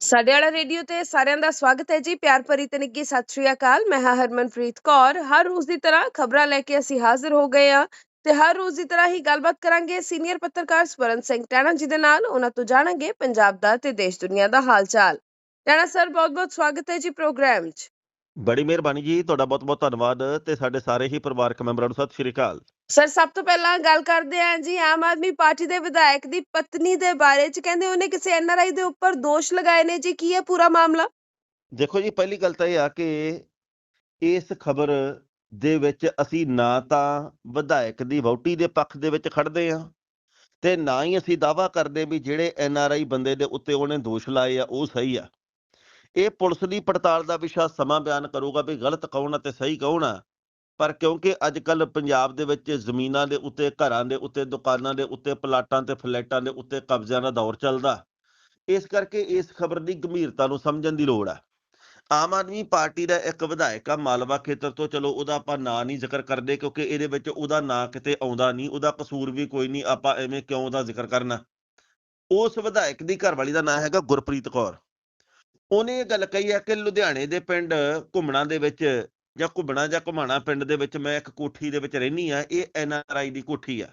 ਸਾਡੇ ਵਾਲਾ ਰੇਡੀਓ ਤੇ ਸਾਰਿਆਂ ਦਾ ਸਵਾਗਤ ਹੈ ਜੀ। ਪਿਆਰ ਭਰੀ ਤੇ ਨਿੱਘੀ ਸਤਿ ਸ਼੍ਰੀ ਅਕਾਲ। ਮੈਂ ਹਾਂ ਹਰਮਨਪ੍ਰੀਤ ਕੌਰ। ਹਰ ਰੋਜ਼ ਦੀ ਤਰ੍ਹਾਂ ਖਬਰਾਂ ਲੈ ਕੇ ਅਸੀਂ ਹਾਜ਼ਰ ਹੋ ਗਏ ਹਾਂ ਤੇ ਹਰ ਰੋਜ਼ ਦੀ ਤਰ੍ਹਾਂ ਹੀ ਗੱਲਬਾਤ ਕਰਾਂਗੇ ਸੀਨੀਅਰ ਪੱਤਰਕਾਰ ਸਵਰਨ ਸਿੰਘ ਟੈਣਾ ਜੀ ਦੇ ਨਾਲ। ਉਹਨਾਂ ਤੋਂ ਜਾਣਾਂਗੇ ਪੰਜਾਬ ਦਾ ਤੇ ਦੇਸ਼ ਦੁਨੀਆ ਦਾ ਹਾਲ ਚਾਲ। ਟੈਣਾ ਸਰ, ਬਹੁਤ-ਬਹੁਤ ਸਵਾਗਤ ਹੈ ਜੀ ਪ੍ਰੋਗਰਾਮ 'ਚ। ਬੜੀ ਮਿਹਰਬਾਨੀ ਜੀ ਤੁਹਾਡਾ ਬਹੁਤ-ਬਹੁਤ ਧੰਨਵਾਦ ਤੇ ਸਾਡੇ ਸਾਰੇ ਹੀ ਪਰਿਵਾਰਕ ਮੈਂਬਰਾਂ ਨੂੰ ਸਤਿ ਸ਼੍ਰੀ ਅਕਾਲ। ਸਰ ਸਭ ਤੋਂ ਪਹਿਲਾਂ ਗੱਲ ਕਰਦੇ ਹਾਂ ਜੀ ਆਮ ਆਦਮੀ ਪਾਰਟੀ ਦੇ ਵਿਧਾਇਕ ਦੀ ਪਤਨੀ ਦੇ ਬਾਰੇ 'ਚ ਕਹਿੰਦੇ ਉਹਨੇ ਕਿਸੇ ਐਨਆਰਆਈ ਦੇ ਉੱਪਰ ਦੋਸ਼ ਲਗਾਏ ਨੇ ਜੀ ਕੀ ਹੈ ਪੂਰਾ ਮਾਮਲਾ? ਦੇਖੋ ਜੀ ਪਹਿਲੀ ਗੱਲ ਤਾਂ ਇਹ ਆ ਕਿ ਇਸ ਖਬਰ ਦੇ ਵਿੱਚ ਅਸੀਂ ਨਾ ਤਾਂ ਵਿਧਾਇਕ ਦੀ ਵਹੁਟੀ ਦੇ ਪੱਖ ਦੇ ਵਿੱਚ ਖੜਦੇ ਆ ਤੇ ਨਾ ਹੀ ਅਸੀਂ ਦਾਵਾ ਕਰਦੇ ਵੀ ਜਿਹੜੇ ਐਨਆਰਆਈ ਬੰਦੇ ਦੇ ਉੱਤੇ ਉਹਨੇ ਦੋਸ਼ ਲਾਏ ਆ ਉਹ ਸਹੀ ਆ। ਇਹ ਪੁਲਿਸ ਦੀ ਪੜਤਾਲ ਦਾ ਵਿਸ਼ਾ ਸਮਾਂ ਬਿਆਨ ਕਰੂਗਾ ਵੀ ਗਲਤ ਕੌਣ ਆ ਤੇ ਸਹੀ ਕੌਣ ਆ। ਪਰ ਕਿਉਂਕਿ ਅੱਜ ਕੱਲ ਪੰਜਾਬ ਦੇ ਵਿੱਚ ਜ਼ਮੀਨਾਂ ਦੇ ਉੱਤੇ, ਘਰਾਂ ਦੇ ਉੱਤੇ, ਦੁਕਾਨਾਂ ਦੇ ਉੱਤੇ, ਪਲਾਟਾਂ ਤੇ ਫਲੈਟਾਂ ਦੇ ਉੱਤੇ ਕਬਜ਼ਿਆਂ ਦਾ ਦੌਰ ਚੱਲਦਾ। ਇਸ ਕਰਕੇ ਇਸ ਖਬਰ ਦੀ ਗੰਭੀਰਤਾ ਨੂੰ ਸਮਝਣ ਦੀ ਲੋੜ ਆ। ਆਮ ਆਦਮੀ ਪਾਰਟੀ ਦਾ ਇੱਕ ਵਿਧਾਇਕ ਆ, ਮਾਲਵਾ ਖੇਤਰ ਤੋਂ, ਚਲੋ ਉਹਦਾ ਆਪਾਂ ਨਾਂ ਨਹੀਂ ਜ਼ਿਕਰ ਕਰਦੇ ਕਿਉਂਕਿ ਇਹਦੇ ਵਿੱਚ ਉਹਦਾ ਨਾਂ ਕਿਤੇ ਆਉਂਦਾ ਨਹੀਂ, ਉਹਦਾ ਕਸੂਰ ਵੀ ਕੋਈ ਨਹੀਂ ਆਪਾਂ ਐਵੇਂ ਕਿਉਂ ਉਹਦਾ ਜ਼ਿਕਰ ਕਰਨਾ। ਉਸ ਵਿਧਾਇਕ ਦੀ ਘਰਵਾਲੀ ਦਾ ਨਾਂ ਹੈਗਾ ਗੁਰਪ੍ਰੀਤ ਕੌਰ। ਉਹਨੇ ਇਹ ਗੱਲ ਕਹੀ ਹੈ ਕਿ ਲੁਧਿਆਣੇ ਦੇ ਪਿੰਡ ਘੁੰਮਣਾ ਦੇ ਵਿੱਚ ਜਾਂ ਘੁੰਮਣਾ ਜਾਂ ਘੁਮਾਣਾ ਪਿੰਡ ਦੇ ਵਿੱਚ ਮੈਂ ਇੱਕ ਕੋਠੀ ਦੇ ਵਿੱਚ ਰਹਿਨੀ ਆ ਇਹ ਐਨ ਆਰ ਆਈ ਦੀ ਕੋਠੀ ਆ।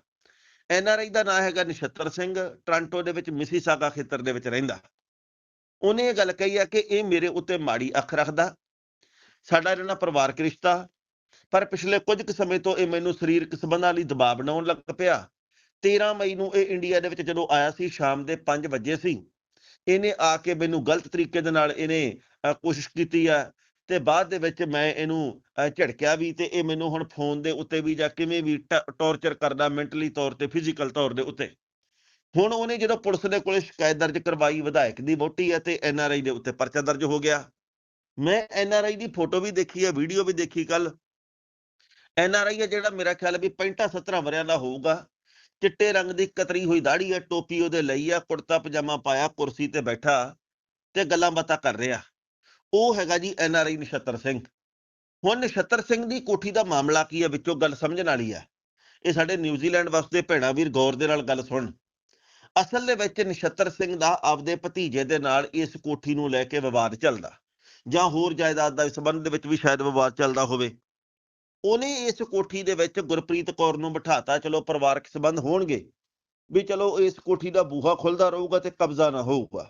ਐਨ ਆਰ ਆਈ ਦਾ ਨਾਂ ਹੈਗਾ ਨਛੱਤਰ ਸਿੰਘ, ਟ੍ਰਾਂਟੋ ਦੇ ਵਿੱਚ ਮਿਸੀਸਾਗਾ ਖੇਤਰ ਦੇ ਵਿੱਚ ਰਹਿੰਦਾ। ਉਹਨੇ ਇਹ ਗੱਲ ਕਹੀ ਆ ਕਿ ਇਹ ਮੇਰੇ ਉੱਤੇ ਮਾੜੀ ਅੱਖ ਰੱਖਦਾ, ਸਾਡਾ ਇਹਨਾਂ ਨਾਲ ਪਰਿਵਾਰਕ ਰਿਸ਼ਤਾ, ਪਰ ਪਿਛਲੇ ਕੁਝ ਕੁ ਸਮੇਂ ਤੋਂ ਇਹ ਮੈਨੂੰ ਸਰੀਰਕ ਸੰਬੰਧਾਂ ਲਈ ਦਬਾਅ ਬਣਾਉਣ ਲੱਗ ਪਿਆ। 13 ਮਈ ਨੂੰ ਇਹ ਇੰਡੀਆ ਦੇ ਵਿੱਚ ਜਦੋਂ ਆਇਆ ਸੀ, ਸ਼ਾਮ ਦੇ 5 ਵਜੇ ਸੀ। ਇਹਨੇ ਆ ਕੇ ਮੈਨੂੰ ਗਲਤ ਤਰੀਕੇ ਦੇ ਨਾਲ ਇਹਨੇ ਕੋਸ਼ਿਸ਼ ਕੀਤੀ ਆ। ਤੇ ਬਾਅਦ ਦੇ ਵਿੱਚ ਮੈਂ ਇਹਨੂੰ ਅ, ਝਿੜਕਿਆ ਵੀ ਤੇ ਇਹ ਮੈਨੂੰ ਹੁਣ ਫੋਨ ਦੇ ਉੱਤੇ ਵੀ ਜਾਂ ਕਿਵੇਂ ਵੀ ਟੌਰਚਰ ਕਰਦਾ ਮੈਂਟਲੀ ਤੌਰ ਤੇ ਫਿਜ਼ੀਕਲ ਤੌਰ ਦੇ ਉੱਤੇ। ਹੁਣ ਉਹਨੇ ਜਦੋਂ ਪੁਲਿਸ ਦੇ ਕੋਲੇ ਸ਼ਿਕਾਇਤ ਦਰਜ ਕਰਵਾਈ ਵਿਧਾਇਕ ਦੀ ਵੋਟੀ ਹੈ ਤੇ ਐਨ ਆਰ ਆਈ ਦੇ ਉੱਤੇ ਪਰਚਾ ਦਰਜ ਹੋ ਗਿਆ। ਮੈਂ ਐਨ ਆਰ ਆਈ ਦੀ ਫੋਟੋ ਵੀ ਦੇਖੀ ਹੈ ਵੀਡੀਓ ਵੀ ਦੇਖੀ ਕੱਲ ਐਨ ਆਰ ਆਈ ਹੈ ਜਿਹੜਾ ਮੇਰਾ ਖਿਆਲ ਵੀ 65 17 ਵਰਿਆਂ ਦਾ ਹੋਊਗਾ। ਚਿੱਟੇ ਰੰਗ ਦੀ ਕਤਰੀ ਹੋਈ ਦਾੜੀ ਹੈ, ਟੋਪੀ ਉਹਦੇ ਲਈ ਆ, ਕੁੜਤਾ ਪਜਾਮਾ ਪਾਇਆ, ਕੁਰਸੀ ਤੇ ਬੈਠਾ ਤੇ ਗੱਲਾਂ ਬਾਤਾਂ ਕਰ ਰਿਹਾ। ਉਹ ਹੈਗਾ ਜੀ N R I Nachhatar Singh. ਹੁਣ ਨਛੱਤਰ ਸਿੰਘ ਦੀ ਕੋਠੀ ਦਾ ਮਾਮਲਾ ਕੀ ਹੈ, ਵਿੱਚੋਂ ਗੱਲ ਸਮਝਣ ਵਾਲੀ ਹੈ। ਇਹ ਸਾਡੇ ਨਿਊਜ਼ੀਲੈਂਡ ਵਾਸਤੇ ਭੈਣਾ ਵੀਰ, ਗੌਰ ਦੇ ਨਾਲ ਗੱਲ ਸੁਣ। ਅਸਲ ਦੇ ਵਿੱਚ ਨਛੱਤਰ ਸਿੰਘ ਦਾ ਆਪਦੇ ਭਤੀਜੇ ਦੇ ਨਾਲ ਇਸ ਕੋਠੀ ਨੂੰ ਲੈ ਕੇ ਵਿਵਾਦ ਚੱਲਦਾ। ਜਾਂ ਹੋਰ ਜਾਇਦਾਦ ਦਾ ਸੰਬੰਧ ਦੇ ਵਿੱਚ ਵੀ ਸ਼ਾਇਦ ਵਿਵਾਦ ਚੱਲਦਾ ਹੋਵੇ। ਉਹਨੇ ਇਸ ਕੋਠੀ ਦੇ ਵਿੱਚ ਗੁਰਪ੍ਰੀਤ ਕੌਰ ਨੂੰ ਬਿਠਾਤਾ, ਚਲੋ ਪਰਿਵਾਰਕ ਸੰਬੰਧ ਹੋਣਗੇ, ਵੀ ਚਲੋ ਇਸ ਕੋਠੀ ਦਾ ਬੂਹਾ ਖੁੱਲਦਾ ਰਹੂਗਾ ਤੇ ਕਬਜ਼ਾ ਨਾ ਹੋਊਗਾ।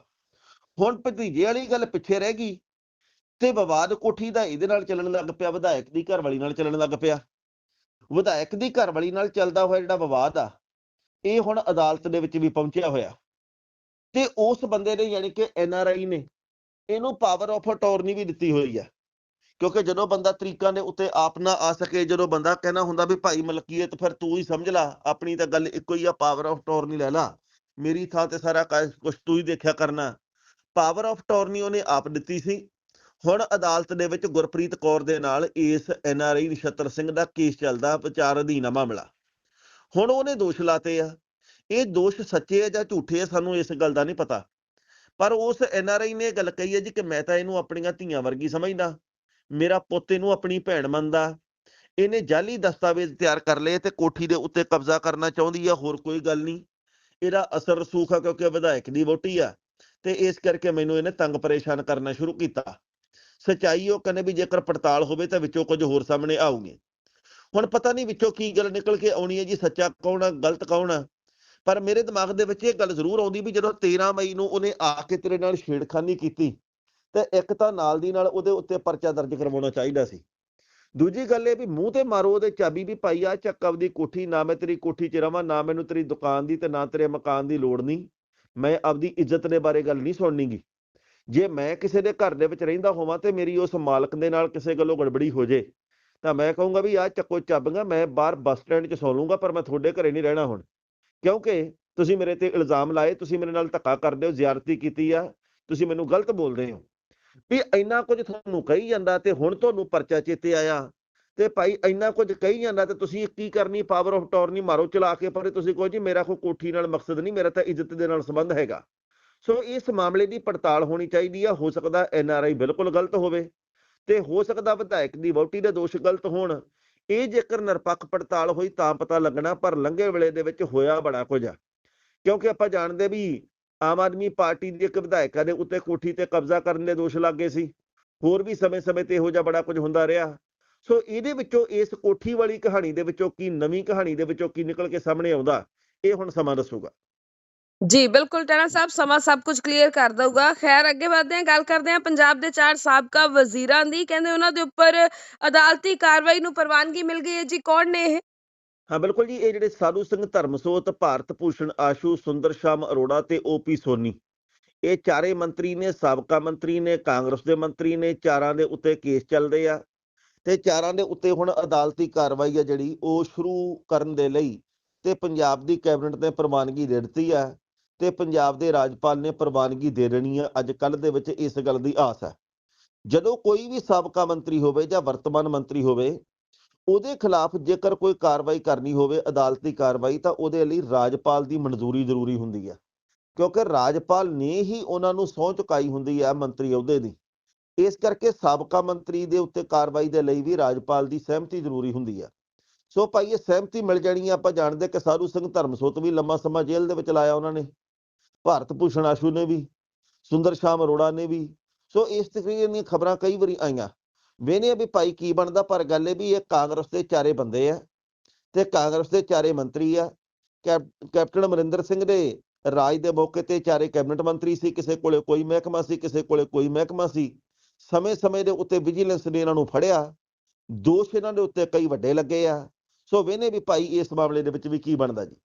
ਹੁਣ ਭਤੀਜੇ ਵਾਲੀ ਗੱਲ ਪਿੱਛੇ ਰਹਿ ਗਈ ਤੇ ਵਿਵਾਦ ਕੋਠੀ ਦਾ ਇਹਦੇ ਨਾਲ ਚੱਲਣ ਲੱਗ ਪਿਆ, ਵਿਧਾਇਕ ਦੀ ਘਰਵਾਲੀ ਨਾਲ ਚੱਲਣ ਲੱਗ ਪਿਆ। ਵਿਧਾਇਕ ਦੀ ਘਰਵਾਲੀ ਨਾਲ ਚੱਲਦਾ ਹੋਇਆ ਜਿਹੜਾ ਵਿਵਾਦ ਆ, ਇਹ ਹੁਣ ਅਦਾਲਤ ਦੇ ਵਿੱਚ ਵੀ ਪਹੁੰਚਿਆ ਹੋਇਆ। ਤੇ ਉਸ ਬੰਦੇ ਨੇ ਯਾਨੀ ਕਿ ਐਨ ਆਰ ਆਈ ਨੇ, ਇਹਨੂੰ ਪਾਵਰ ਆਫ ਅਟਾਰਨੀ ਵੀ ਦਿੱਤੀ ਹੋਈ ਹੈ ਕਿਉਂਕਿ ਜਦੋਂ ਬੰਦਾ ਤਰੀਕਾਂ ਦੇ ਉੱਤੇ ਆਪ ਨਾ ਆ ਸਕੇ, ਜਦੋਂ ਬੰਦਾ ਕਹਿਣਾ ਹੁੰਦਾ ਵੀ ਭਾਈ ਮਲਕੀਅਤ, ਫਿਰ ਤੂੰ ਹੀ ਸਮਝ ਲੈ, ਆਪਣੀ ਤਾਂ ਗੱਲ ਇੱਕੋ ਹੀ ਆ ਪਾਵਰ ਆਫ ਟੋਰਨੀ ਲੈ ਲਾ। ਮੇਰੀ ਥਾਂ ਤੇ ਸਾਰਾ ਕੁਝ ਤੂੰ ਹੀ ਦੇਖਿਆ ਕਰਨਾ। ਪਾਵਰ ਆਫ ਟੋਰਨੀ ਉਹਨੇ ਆਪ ਦਿੱਤੀ ਸੀ। ਹੁਣ ਅਦਾਲਤ ਦੇ ਵਿੱਚ ਗੁਰਪ੍ਰੀਤ ਕੌਰ ਦੇ ਨਾਲ ਇਸ N R I Nachhatar Singh the case ਚੱਲਦਾ, ਵਿਚਾਰ ਅਧੀਨ ਆ ਮਾਮਲਾ। ਹੁਣ ਉਹਨੇ ਦੋਸ਼ ਲਾਤੇ ਆ। ਇਹ ਦੋਸ਼ ਸੱਚੇ ਆ ਜਾਂ ਝੂਠੇ ਆ, ਸਾਨੂੰ ਇਸ ਗੱਲ ਦਾ ਨਹੀਂ ਪਤਾ। ਪਰ ਉਸ ਐਨ ਆਰ ਆਈ ਨੇ ਇਹ ਗੱਲ ਕਹੀ ਹੈ ਜੀ ਕਿ ਮੈਂ ਤਾਂ ਇਹਨੂੰ ਆਪਣੀਆਂ ਧੀਆਂ ਵਰਗੀ ਸਮਝਦਾ। ਮੇਰਾ ਪੁੱਤ ਇਹਨੂੰ ਆਪਣੀ ਭੈਣ ਮੰਨਦਾ। ਇਹਨੇ ਜਾਲੀ ਦਸਤਾਵੇਜ਼ ਤਿਆਰ ਕਰ ਲਏ ਤੇ ਕੋਠੀ ਦੇ ਉੱਤੇ ਕਬਜ਼ਾ ਕਰਨਾ ਚਾਹੁੰਦੀ ਆ, ਹੋਰ ਕੋਈ ਗੱਲ ਨਹੀਂ। ਇਹਦਾ ਅਸਰ ਰਸੂਖ ਆ ਕਿਉਂਕਿ ਵਿਧਾਇਕ ਦੀ ਵੋਟੀ ਆ ਤੇ ਇਸ ਕਰਕੇ ਮੈਨੂੰ ਇਹਨੇ ਤੰਗ ਪਰੇਸ਼ਾਨ ਕਰਨਾ ਸ਼ੁਰੂ ਕੀਤਾ। ਸਚਾਈ ਉਹ ਕਹਿੰਦੇ ਵੀ ਜੇਕਰ ਪੜਤਾਲ ਹੋਵੇ ਤਾਂ ਵਿੱਚੋਂ ਕੁਝ ਹੋਰ ਸਾਹਮਣੇ ਆਊਗੇ। ਹੁਣ ਪਤਾ ਨਹੀਂ ਵਿੱਚੋਂ ਕੀ ਗੱਲ ਨਿਕਲ ਕੇ ਆਉਣੀ ਹੈ ਜੀ, ਸੱਚਾ ਕੌਣ ਆ, ਗਲਤ ਕੌਣ ਆ? ਪਰ ਮੇਰੇ ਦਿਮਾਗ ਦੇ ਵਿੱਚ ਇਹ ਗੱਲ ਜ਼ਰੂਰ ਆਉਂਦੀ ਵੀ ਜਦੋਂ 13 ਮਈ ਨੂੰ ਉਹਨੇ ਆ ਕੇ ਤੇਰੇ ਨਾਲ ਛੇੜਖਾਨੀ ਕੀਤੀ ਤੇ ਇੱਕ ਤਾਂ ਨਾਲ ਦੀ ਨਾਲ ਉਹਦੇ ਉੱਤੇ ਪਰਚਾ ਦਰਜ ਕਰਵਾਉਣਾ ਚਾਹੀਦਾ ਸੀ। ਦੂਜੀ ਗੱਲ ਇਹ ਵੀ ਮੂੰਹ ਤੇ ਮਾਰੋ ਉਹਦੇ ਚਾਬੀ ਵੀ ਪਾਈ ਆ, ਚੱਕ ਆਪਦੀ ਕੋਠੀ, ਨਾ ਮੈਂ ਤੇਰੀ ਕੋਠੀ 'ਚ ਰਵਾਂ, ਨਾ ਮੈਨੂੰ ਤੇਰੀ ਦੁਕਾਨ ਦੀ ਤੇ ਨਾ ਤੇਰੇ ਮਕਾਨ ਦੀ ਲੋੜ ਨਹੀਂ। ਮੈਂ ਆਪਦੀ ਇੱਜ਼ਤ ਦੇ ਬਾਰੇ ਗੱਲ ਨਹੀਂ ਸੁਣਨੀਗੀ। ਜੇ ਮੈਂ ਕਿਸੇ ਦੇ ਘਰ ਦੇ ਵਿੱਚ ਰਹਿੰਦਾ ਹੋਵਾਂ ਤੇ ਮੇਰੀ ਉਸ ਮਾਲਕ ਦੇ ਨਾਲ ਕਿਸੇ ਗੱਲੋਂ ਗੜਬੜੀ ਹੋ ਜੇ, ਤਾਂ ਮੈਂ ਕਹੂੰਗਾ ਵੀ ਆ ਚੱਕੋ ਚਾਬੀਆਂ ਮੈਂ ਬਾਹਰ ਬੱਸ ਸਟੈਂਡ 'ਚ ਸੌ ਲੂੰਗਾ ਪਰ ਮੈਂ ਤੁਹਾਡੇ ਘਰੇ ਨਹੀਂ ਰਹਿਣਾ ਹੁਣ। ਕਿਉਂਕਿ ਤੁਸੀਂ ਮੇਰੇ ਤੇ ਇਲਜ਼ਾਮ ਲਾਏ, ਤੁਸੀਂ ਮੇਰੇ ਨਾਲ ਧੱਕਾ ਕਰਦੇ ਹੋ ਜ਼ਿਆਰਤੀ ਕੀਤੀ ਆ, ਤੁਸੀਂ ਮੈਨੂੰ ਗਲਤ ਬੋਲਦੇ ਹੋ। ਵੀ ਇੰਨਾ ਕੁਝ ਤੁਹਾਨੂੰ ਕਹੀ ਜਾਂਦਾ ਤੇ ਹੁਣ ਤੁਹਾਨੂੰ ਪਰਚਾ ਚੇਤੇ ਆਇਆ ਤੇ ਭਾਈ ਇੰਨਾ ਕੁਝ ਕਹੀ ਜਾਂਦਾ ਤੇ ਤੁਸੀਂ ਕੀ ਕਰਨੀ ਪਾਵਰ ਆਫ ਟਾਰਨੀ ਮਾਰੋ, ਚਲਾ ਕੇ ਪਰ, ਤੁਸੀਂ ਕਹੋ ਜੀ ਮੇਰਾ ਕੋਈ ਕੋਠੀ ਨਾਲ ਮਕਸਦ ਨਹੀਂ, ਮੇਰਾ ਤਾਂ ਇੱਜ਼ਤ ਦੇ ਨਾਲ ਸੰਬੰਧ ਹੈਗਾ। ਸੋ ਇਸ ਮਾਮਲੇ ਦੀ ਪੜਤਾਲ ਹੋਣੀ ਚਾਹੀਦੀ ਆ, ਹੋ ਸਕਦਾ ਐਨ ਆਰ ਆਈ ਬਿਲਕੁਲ ਗਲਤ ਹੋਵੇ ਤੇ ਹੋ ਸਕਦਾ ਵਿਧਾਇਕ ਦੀ ਵੋਟੀ ਦੇ ਦੋਸ਼ ਗਲਤ ਹੋਣ। ਇਹ ਜੇਕਰ ਨਿਰਪੱਖ ਪੜਤਾਲ ਹੋਈ ਤਾਂ ਪਤਾ ਲੱਗਣਾ, ਪਰ ਲੰਘੇ ਵੇਲੇ ਦੇ ਵਿੱਚ ਹੋਇਆ ਬੜਾ ਕੁਝ ਆ। ਕਿਉਂਕਿ ਆਪਾਂ ਜਾਣਦੇ ਵੀ ਆਮ ਆਦਮੀ ਪਾਰਟੀ ਦੇ ਇੱਕ ਵਿਧਾਇਕਾਂ ਦੇ ਉੱਤੇ ਕੋਠੀ ਤੇ ਕਬਜ਼ਾ ਕਰਨ ਦੇ ਦੋਸ਼ ਲੱਗੇ ਸੀ। ਹੋਰ ਵੀ ਸਮੇਂ-ਸਮੇਂ ਤੇ ਇਹੋ ਜਿਹਾ ਬੜਾ ਕੁਝ ਹੁੰਦਾ ਰਿਹਾ। ਸੋ ਇਹਦੇ ਵਿੱਚੋਂ ਇਸ ਕੋਠੀ ਵਾਲੀ ਕਹਾਣੀ ਦੇ ਵਿੱਚੋਂ ਕੀ ਨਵੀਂ ਕਹਾਣੀ ਦੇ ਵਿੱਚੋਂ ਕੀ ਨਿਕਲ ਕੇ ਸਾਹਮਣੇ ਆਉਂਦਾ, ਇਹ ਹੁਣ ਸਮਾਂ ਦੱਸੂਗਾ। ਜੀ, ਬਿਲਕੁਲ ਟਣਾ ਸਾਹਿਬ, ਸਮਾਂ ਸਭ ਕੁਝ ਕਲੀਅਰ ਕਰ ਦਊਗਾ। ਖੈਰ, ਅੱਗੇ ਵਧਦੇ ਹਾਂ, ਗੱਲ ਕਰਦੇ ਹਾਂ ਪੰਜਾਬ ਦੇ ਚਾਰ ਸਾਬਕਾ ਵਜ਼ੀਰਾਂ ਦੀ। ਕਹਿੰਦੇ ਉਹਨਾਂ ਦੇ ਉੱਪਰ ਅਦਾਲਤੀ ਕਾਰਵਾਈ ਨੂੰ ਪ੍ਰਵਾਨਗੀ ਮਿਲ ਗਈ ਹੈ। ਜੀ, ਕੌਣ ਨੇ ਇਹ? ਹਾਂ, ਬਿਲਕੁਲ ਜੀ, ਇਹ ਜਿਹੜੇ ਸਾਧੂ ਸਿੰਘ ਧਰਮਸੋਤ ਭਾਰਤ ਭੂਸ਼ਣ, ਆਸ਼ੂ, ਸੁੰਦਰ ਸ਼ਾਮ, ਅਰੋੜਾ ਤੇ ਓਪੀ ਸੋਨੀ, ਇਹ ਚਾਰੇ ਮੰਤਰੀ ਨੇ, ਸਾਬਕਾ ਮੰਤਰੀ ਨੇ, ਕਾਂਗਰਸ ਦੇ ਮੰਤਰੀ ਨੇ, ਚਾਰਾਂ ਦੇ ਉੱਤੇ ਕੇਸ ਚੱਲਦੇ ਆ ਤੇ ਚਾਰਾਂ ਦੇ ਉੱਤੇ ਹੁਣ ਅਦਾਲਤੀ ਕਾਰਵਾਈ ਆ ਜਿਹੜੀ, ਉਹ ਸ਼ੁਰੂ ਕਰਨ ਦੇ ਲਈ ਤੇ ਪੰਜਾਬ ਦੀ ਕੈਬਨਿਟ ਨੇ ਪ੍ਰਵਾਨਗੀ ਦੇ ਦਿੱਤੀ ਆ ਤੇ ਪੰਜਾਬ ਦੇ ਰਾਜਪਾਲ ਨੇ ਪ੍ਰਵਾਨਗੀ ਦੇ ਦੇਣੀ ਆ, ਅੱਜ ਕੱਲ ਦੇ ਵਿੱਚ ਇਸ ਗੱਲ ਦੀ ਆਸ ਹੈ ਜਦੋਂ ਕੋਈ ਵੀ ਸਾਬਕਾ ਮੰਤਰੀ ਹੋਵੇ ਜਾਂ ਵਰਤਮਾਨ ਮੰਤਰੀ ਹੋਵੇ ਉਹਦੇ ਖਿਲਾਫ ਜੇਕਰ ਕੋਈ ਕਾਰਵਾਈ ਕਰਨੀ ਹੋਵੇ, ਅਦਾਲਤੀ ਕਾਰਵਾਈ, ਤਾਂ ਉਹਦੇ ਲਈ ਰਾਜਪਾਲ ਦੀ ਮਨਜ਼ੂਰੀ ਜ਼ਰੂਰੀ ਹੁੰਦੀ ਹੈ ਕਿਉਂਕਿ ਰਾਜਪਾਲ ਨੇ ਹੀ ਉਹਨਾਂ ਨੂੰ ਸਹੁੰ ਚੁਕਾਈ ਹੁੰਦੀ ਹੈ ਮੰਤਰੀ ਅਹੁਦੇ ਦੀ। ਇਸ ਕਰਕੇ ਸਾਬਕਾ ਮੰਤਰੀ ਦੇ ਉੱਤੇ ਕਾਰਵਾਈ ਦੇ ਲਈ ਵੀ ਰਾਜਪਾਲ ਦੀ ਸਹਿਮਤੀ ਜ਼ਰੂਰੀ ਹੁੰਦੀ ਹੈ ਸੋ ਭਾਈ, ਇਹ ਸਹਿਮਤੀ ਮਿਲ ਜਾਣੀ ਹੈ ਆਪਾਂ ਜਾਣਦੇ ਕਿ ਸਾਧੂ ਸਿੰਘ ਧਰਮਸੋਤ ਵੀ ਲੰਮਾ ਸਮਾਂ ਜੇਲ੍ਹ ਦੇ ਵਿੱਚ ਲਾਇਆ ਉਹਨਾਂ ਨੇ। ਭਾਰਤ ਭੂਸ਼ਣ ਆਸ਼ੂ ਨੇ ਵੀ, ਸੁੰਦਰ ਸ਼ਾਮ ਅਰੋੜਾ ਨੇ ਵੀ। ਸੋ ਇਸ ਤਰੀਕੇ ਦੀਆਂ ਖਬਰਾਂ ਕਈ ਵਾਰੀ ਆਈਆਂ। ਵੇਨੇ ਵੀ ਭਾਈ ਕੀ ਬਣਦਾ, ਪਰ ਗੱਲ ਇਹ ਵੀ ਇਹ ਕਾਂਗਰਸ ਦੇ ਚਾਰੇ ਬੰਦੇ ਆ ਤੇ ਕਾਂਗਰਸ ਦੇ ਚਾਰੇ ਮੰਤਰੀ ਆ। ਕੈਪ- ਕੈਪਟਨ ਅਮਰਿੰਦਰ ਸਿੰਘ ਦੇ ਰਾਜ ਦੇ ਮੌਕੇ ਤੇ ਚਾਰੇ ਕੈਬਨਿਟ ਮੰਤਰੀ ਸੀ, ਕਿਸੇ ਕੋਲੇ ਕੋਈ ਮਹਿਕਮਾ ਸੀ, ਕਿਸੇ ਕੋਲੇ ਕੋਈ ਮਹਿਕਮਾ ਸੀ। ਸਮੇਂ-ਸਮੇਂ ਦੇ ਉੱਤੇ ਵਿਜੀਲੈਂਸ ਨੇ ਇਹਨਾਂ ਨੂੰ ਫੜਿਆ। ਦੋਸ਼ ਇਹਨਾਂ ਦੇ ਉੱਤੇ ਕਈ ਵੱਡੇ ਲੱਗੇ ਆ। ਸੋ ਵੇਨੇ ਵੀ ਭਾਈ ਇਸ ਮਾਮਲੇ ਦੇ ਵਿੱਚ ਵੀ ਕੀ ਬਣਦਾ ਜੀ।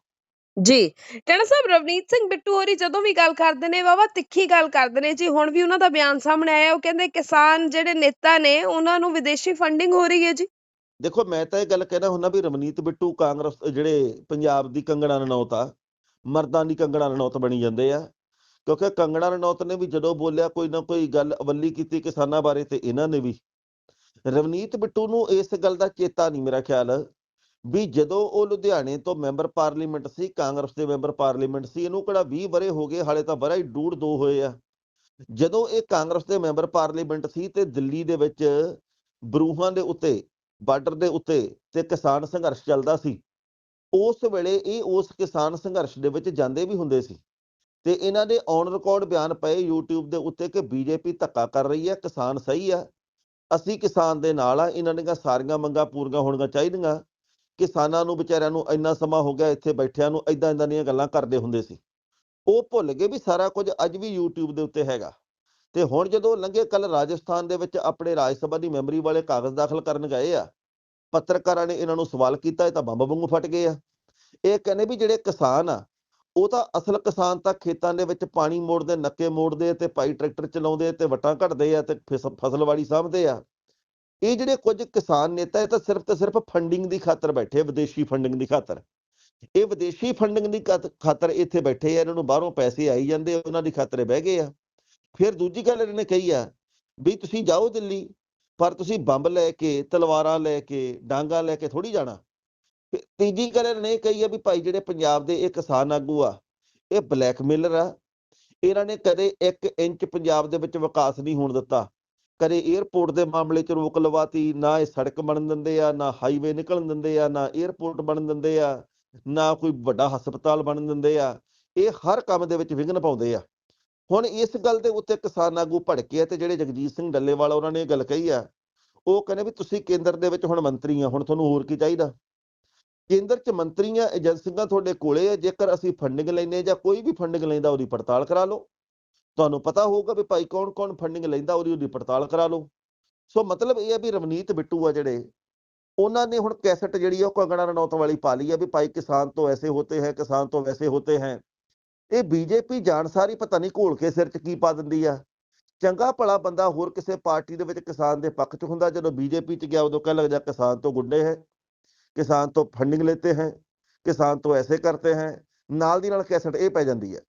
ਜੀ। ਟਣਾ ਸਾਹਿਬ, ਰਵਨੀਤ ਸਿੰਘ ਬਿੱਟੂ ਹੋਰੀ ਜਦੋਂ ਵੀ ਗੱਲ ਕਰਦੇ ਨੇ ਵਾਵਾ ਤਿੱਖੀ ਗੱਲ ਕਰਦੇ ਨੇ ਜੀ। ਹੁਣ ਵੀ ਉਹਨਾਂ ਦਾ ਬਿਆਨ ਸਾਹਮਣੇ ਆਇਆ, ਉਹ ਕਹਿੰਦੇ ਕਿਸਾਨ ਜਿਹੜੇ ਨੇਤਾ ਨੇ, ਉਹਨਾਂ ਨੂੰ ਵਿਦੇਸ਼ੀ ਫੰਡਿੰਗ ਹੋ ਰਹੀ ਹੈ ਜੀ। ਦੇਖੋ, ਮੈਂ ਤਾਂ ਇਹ ਗੱਲ ਕਹਿਣਾ ਹੁੰਦਾ ਵੀ ਰਵਨੀਤ ਬਿੱਟੂ ਕਾਂਗਰਸ, ਜਿਹੜੇ ਪੰਜਾਬ ਦੀ ਕੰਗਣਾ ਰਣੌਤ ਆ, ਮਰਦਾਂ ਦੀ ਕੰਗਣਾ ਰਣੌਤ ਬਣੀ ਜਾਂਦੇ ਆ। ਕਿਉਂਕਿ ਕੰਗਣਾ ਰਣੌਤ ਨੇ ਵੀ ਜਦੋਂ ਬੋਲਿਆ, ਕੋਈ ਨਾ ਕੋਈ ਗੱਲ ਅਵੱਲੀ ਕੀਤੀ ਕਿਸਾਨਾਂ ਬਾਰੇ ਤੇ ਇਹਨਾਂ ਨੇ ਵੀ। ਰਵਨੀਤ ਬਿੱਟੂ ਨੂੰ ਇਸ ਗੱਲ ਦਾ ਚੇਤਾ ਨਹੀਂ ਮੇਰਾ ਖਿਆਲ। ਵੀ ਜਦੋਂ ਉਹ ਲੁਧਿਆਣੇ ਤੋਂ ਮੈਂਬਰ ਪਾਰਲੀਮੈਂਟ ਸੀ, ਕਾਂਗਰਸ ਦੇ ਮੈਂਬਰ ਪਾਰਲੀਮੈਂਟ ਸੀ, ਇਹਨੂੰ ਕਿਹੜਾ 20 ਬਰੇ ਹੋ ਗਏ, ਹਾਲੇ ਤਾਂ ਬਰਾ ਹੀ ਡੂੜ ਦੋ ਹੋਏ ਆ। ਜਦੋਂ ਇਹ ਕਾਂਗਰਸ ਦੇ ਮੈਂਬਰ ਪਾਰਲੀਮੈਂਟ ਸੀ ਤੇ ਦਿੱਲੀ ਦੇ ਵਿੱਚ ਬਰੂਹਾਂ ਦੇ ਉੱਤੇ, ਬਾਰਡਰ ਦੇ ਉੱਤੇ ਤੇ ਕਿਸਾਨ ਸੰਘਰਸ਼ ਚੱਲਦਾ ਸੀ, ਉਸ ਵੇਲੇ ਇਹ ਉਸ ਕਿਸਾਨ ਸੰਘਰਸ਼ ਦੇ ਵਿੱਚ ਜਾਂਦੇ ਵੀ ਹੁੰਦੇ ਸੀ। ਤੇ ਇਹਨਾਂ ਦੇ ਔਨ ਰਿਕਾਰਡ ਬਿਆਨ ਪਏ YouTube ਦੇ ਉੱਤੇ ਕਿ ਬੀਜੇਪੀ ਧੱਕਾ ਕਰ ਰਹੀ ਹੈ ਕਿਸਾਨ ਸਹੀ ਆ, ਅਸੀਂ ਕਿਸਾਨ ਦੇ ਨਾਲ ਆ, ਇਹਨਾਂ ਦੀਆਂ ਸਾਰੀਆਂ ਮੰਗਾਂ ਪੂਰੀਆਂ ਹੋਣੀਆਂ ਚਾਹੀਦੀਆਂ। ਕਿਸਾਨਾਂ ਨੂੰ, ਵਿਚਾਰਿਆਂ ਨੂੰ ਇੰਨਾ ਸਮਾਂ ਹੋ ਗਿਆ ਇੱਥੇ ਬੈਠਿਆਂ ਨੂੰ ਇਦਾਂ ਇਦਾਂ ਦੀਆਂ ਗੱਲਾਂ ਕਰਦੇ ਹੁੰਦੇ ਸੀ। ਉਹ ਭੁੱਲ ਗਏ ਵੀ ਸਾਰਾ ਕੁਝ ਅੱਜ ਵੀ YouTube ਦੇ ਉੱਤੇ ਹੈਗਾ। ਤੇ ਹੁਣ ਜਦੋਂ ਲੰਘੇ ਕੱਲ ਰਾਜਸਥਾਨ ਦੇ ਵਿੱਚ ਆਪਣੇ ਰਾਜ ਸਭਾ ਦੀ ਮੈਂਬਰੀ ਵਾਲੇ ਕਾਗਜ਼ ਦਾਖਲ ਕਰਨ ਗਏ ਆ, ਪੱਤਰਕਾਰਾਂ ਨੇ ਇਹਨਾਂ ਨੂੰ ਸਵਾਲ ਕੀਤਾ, ਇਹ ਤਾਂ ਬੰਬ ਵਾਂਗੂ ਫਟ ਗਏ ਆ। ਇਹ ਕਹਿੰਦੇ ਵੀ ਜਿਹੜੇ ਕਿਸਾਨ ਆ, ਉਹ ਤਾਂ ਅਸਲ ਕਿਸਾਨ ਤਾਂ ਖੇਤਾਂ ਦੇ ਵਿੱਚ ਪਾਣੀ ਮੋੜਦੇ, ਨੱਕੇ ਮੋੜਦੇ ਤੇ ਪਾਈ ਟਰੈਕਟਰ ਚਲਾਉਂਦੇ ਤੇ ਵਟਾਂ ਘੜਦੇ ਆ ਤੇ ਫਿਸ- ਫਸਲਵਾੜੀ ਸਾਂਭਦੇ ਆ। ਇਹ ਜਿਹੜੇ ਕੁਝ ਕਿਸਾਨ ਨੇਤਾ, ਇਹ ਤਾਂ ਸਿਰਫ ਤੇ ਸਿਰਫ ਫੰਡਿੰਗ ਦੀ ਖਾਤਰ ਬੈਠੇ ਵਿਦੇਸ਼ੀ ਫੰਡਿੰਗ ਦੀ ਖਾਤਰ। ਇਹ ਵਿਦੇਸ਼ੀ ਫੰਡਿੰਗ ਦੀ ਖਾਤ- ਖਾਤਰ ਇੱਥੇ ਬੈਠੇ ਆ, ਇਹਨਾਂ ਨੂੰ ਬਾਹਰੋਂ ਪੈਸੇ ਆਈ ਜਾਂਦੇ ਉਹਨਾਂ ਦੀ ਖਾਤਰ ਬਹਿ ਗਏ ਆ। ਫਿਰ ਦੂਜੀ ਗੱਲ ਇਹਨੇ ਕਹੀ ਆ ਵੀ ਤੁਸੀਂ ਜਾਓ ਦਿੱਲੀ, ਪਰ ਤੁਸੀਂ ਬੰਬ ਲੈ ਕੇ, ਤਲਵਾਰਾਂ ਲੈ ਕੇ, ਡਾਂਗਾ ਲੈ ਕੇ ਥੋੜੀ ਜਾਣਾ। ਤੀਜੀ ਗੱਲ ਇਹਨੇ ਇਹ ਕਹੀ ਆ ਵੀ ਭਾਈ ਜਿਹੜੇ ਪੰਜਾਬ ਦੇ ਇਹ ਕਿਸਾਨ ਆਗੂ ਆ, ਇਹ ਬਲੈਕਮੇਲਰ ਆ। ਇਹਨਾਂ ਨੇ ਕਦੇ 1 ਇੰਚ ਪੰਜਾਬ ਦੇ ਵਿੱਚ ਵਿਕਾਸ ਨਹੀਂ ਹੋਣ ਦਿੱਤਾ। ਕਦੇ 에ਅਰਪੋਰਟ ਦੇ ਮਾਮਲੇ 'ਚ ਰੋਕ ਲਵਾਤੀ, ਨਾ ਇਹ ਸੜਕ ਬਣਨ ਦਿੰਦੇ ਆ, ਨਾ ਹਾਈਵੇ ਨਿਕਲਣ ਦਿੰਦੇ ਆ, ਨਾ 에ਅਰਪੋਰਟ ਬਣਨ ਦਿੰਦੇ ਆ, ਨਾ ਕੋਈ ਵੱਡਾ ਹਸਪਤਾਲ ਬਣਨ ਦਿੰਦੇ ਆ। ਇਹ ਹਰ ਕੰਮ ਦੇ ਵਿੱਚ ਵਿਘਨ ਪਾਉਂਦੇ ਆ। ਹੁਣ ਇਸ ਗੱਲ ਦੇ ਉੱਤੇ ਕਿਸਾਨ ਆਗੂ ਭੜਕੇ ਆ ਤੇ ਜਿਹੜੇ ਜਗਜੀਤ ਸਿੰਘ ਡੱਲੇਵਾਲ ਉਹਨਾਂ ਨੇ ਇਹ ਗੱਲ ਕਹੀ ਆ। ਉਹ ਕਹਿੰਦੇ ਵੀ ਤੁਸੀਂ ਕੇਂਦਰ ਦੇ ਵਿੱਚ ਹੁਣ ਮੰਤਰੀ ਆ, ਹੁਣ ਤੁਹਾਨੂੰ ਹੋਰ ਕੀ ਚਾਹੀਦਾ? ਕੇਂਦਰ 'ਚ ਮੰਤਰੀਆਂ, ਏਜੰਸੀਆਂ ਤੁਹਾਡੇ ਕੋਲੇ ਆ, ਜੇਕਰ ਅਸੀਂ ਫੰਡਿੰਗ ਲੈਨੇ ਜਾਂ ਕੋਈ ਵੀ ਫੰਡਿੰਗ ਲੈਂਦਾ, ਉਹਦੀ ਪੜਤਾਲ ਕਰਾ ਲਓ। ਤੁਹਾਨੂੰ ਪਤਾ ਹੋਊਗਾ ਵੀ ਭਾਈ ਕੌਣ ਕੌਣ ਫੰਡਿੰਗ ਲੈਂਦਾ, ਉਹਦੀ ਉਹਦੀ ਪੜਤਾਲ ਕਰਾ ਲਓ। ਸੋ ਮਤਲਬ ਇਹ ਹੈ ਵੀ ਰਵਨੀਤ ਬਿੱਟੂ ਆ ਜਿਹੜੇ, ਉਹਨਾਂ ਨੇ ਹੁਣ ਕੈਸਟ ਜਿਹੜੀ ਆ ਉਹ ਕੰਗਣਾ ਰਣੌਤ ਵਾਲੀ ਪਾ ਲਈ ਆ ਵੀ ਭਾਈ ਕਿਸਾਨ ਤੋਂ ਐਸੇ ਹੋਤੇ ਹੈ, ਕਿਸਾਨ ਤੋਂ ਵੈਸੇ ਹੋਤੇ ਹੈ। ਇਹ ਬੀਜੇਪੀ ਜਾਣ ਸਾਰੀ ਪਤਾ ਨਹੀਂ ਘੋਲ ਕੇ ਸਿਰ 'ਚ ਕੀ ਪਾ ਦਿੰਦੀ ਆ। ਚੰਗਾ ਭਲਾ ਬੰਦਾ ਹੋਰ ਕਿਸੇ ਪਾਰਟੀ ਦੇ ਵਿੱਚ ਕਿਸਾਨ ਦੇ ਪੱਖ 'ਚ ਹੁੰਦਾ, ਜਦੋਂ ਬੀਜੇਪੀ 'ਚ ਗਿਆ ਉਦੋਂ ਕਹਿ ਲੱਗਦਾ ਕਿਸਾਨ ਤੋਂ ਗੁੰਡੇ ਹੈ, ਕਿਸਾਨ ਤੋਂ ਫੰਡਿੰਗ ਲੈਤੇ ਹੈ, ਕਿਸਾਨ ਤੋਂ ਐਸੇ ਕਰਤੇ ਹੈ, ਨਾਲ ਦੀ ਨਾਲ ਕੈਸਟ ਇਹ ਪੈ ਜਾਂਦੀ ਹੈ